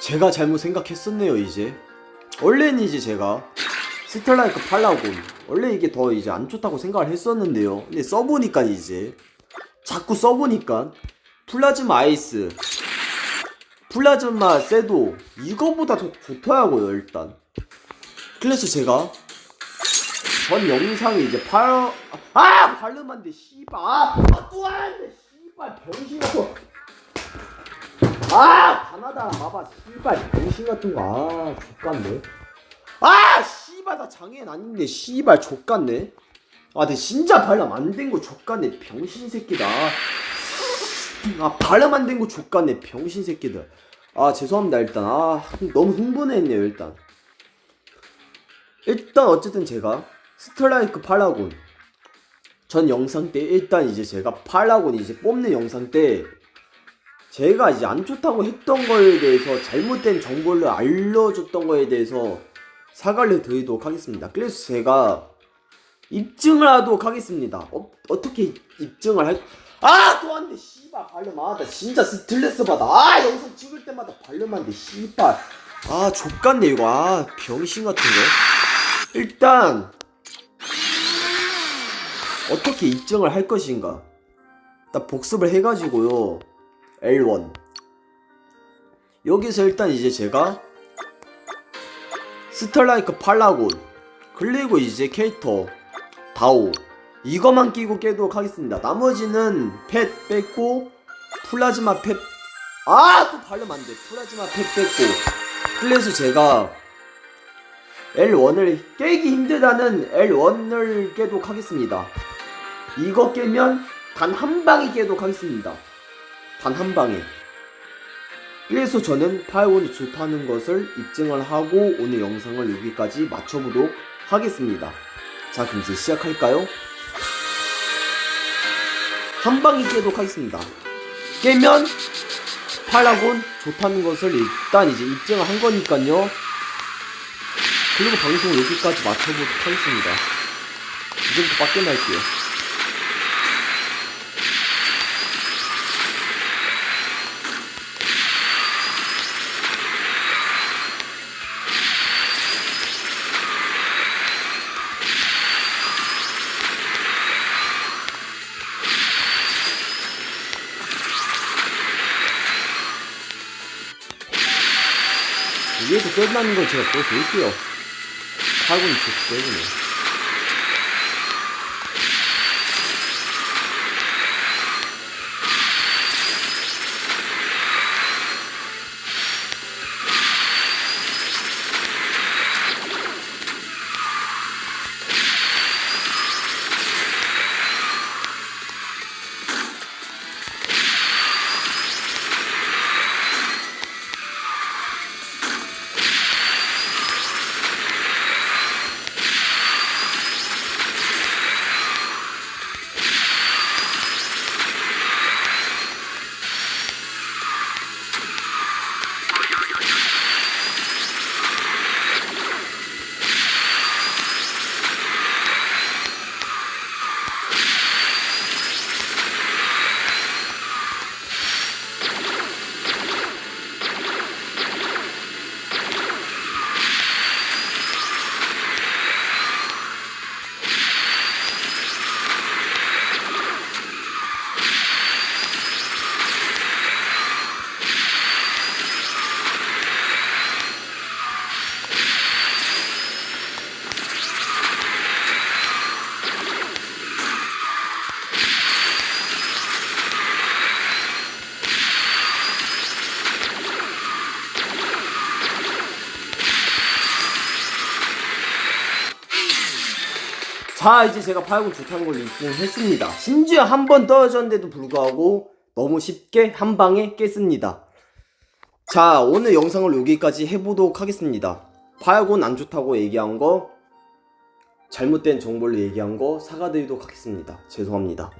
제가 잘못 생각했었네요 이제 원래는 이제 제가 스텔라이크 팔라곤 원래 이게 더 이제 안 좋다고 생각을 했었는데요 근데 써보니까 이제 자꾸 써보니까 플라즈마 아이스 플라즈마 세도 이거보다 더 좋더라고요 일단 그래서 제가 전 영상이 이제 팔... 아! 발름한데 씨발 아! 아, 또 하는데 씨발 병신 거. 아! 가나다 봐봐 씨발 병신 같은 거아 족같네. 아! 씨발 나 장애인 아닌데 씨발 족같네. 아 근데 진짜 발람 안된 거 족같네 병신 새끼다. 아 발음 안 된 거 족같네 병신 새끼들. 아 죄송합니다 일단. 아 너무 흥분했네요 일단. 일단 어쨌든 제가 스트라이크 팔라곤. 전 영상 때 일단 이제 제가 팔라곤 이제 뽑는 영상 때 제가 이제 안 좋다고 했던 거에 대해서 잘못된 정보를 알려줬던 거에 대해서 사과를 드리도록 하겠습니다. 그래서 제가 입증을 하도록 하겠습니다. 어, 어떻게 입증을 할? 아, 또 한대 씨발 아, 나 진짜 스트레스 받아. 아, 영상 찍을 때마다 발음한데 씨발. 아, 족같네 이거. 아, 병신 같은 거. 일단 어떻게 입증을 할 것인가? 딱 복습을 해가지고요. L1 여기서 일단 이제 제가 스텔라이크 팔라곤 그리고 이제 캐릭터 다오 이거만 끼고 깨도록 하겠습니다. 나머지는 펫 뺐고 플라즈마 펫 아 또 발음 안돼. 플라즈마 펫 뺐고. 그래서 제가 L1을 깨기 힘들다는 L1을 깨도록 하겠습니다. 이거 깨면 단 한 방에 깨도록 하겠습니다 단 한 방에. 그래서 저는 파이온이 좋다는 것을 입증을 하고 오늘 영상을 여기까지 마쳐보도록 하겠습니다. 자, 그럼 이제 시작할까요? 한 방에 깨도록 하겠습니다. 깨면 파라곤 좋다는 것을 일단 이제 입증을 한 거니까요. 그리고 방송 여기까지 마쳐보도록 하겠습니다. 이제부터 빡게 날게요. 위에서 끝나는 걸 제가 보여드릴게요. 팔군이 좋기 때문에. 자 이제 제가 파이곤 좋다는 걸 입증했습니다. 심지어 한 번 떨어졌는데도 불구하고 너무 쉽게 한 방에 깼습니다. 자 오늘 영상을 여기까지 해보도록 하겠습니다. 파이곤 안 좋다고 얘기한 거 잘못된 정보를 얘기한 거 사과드리도록 하겠습니다. 죄송합니다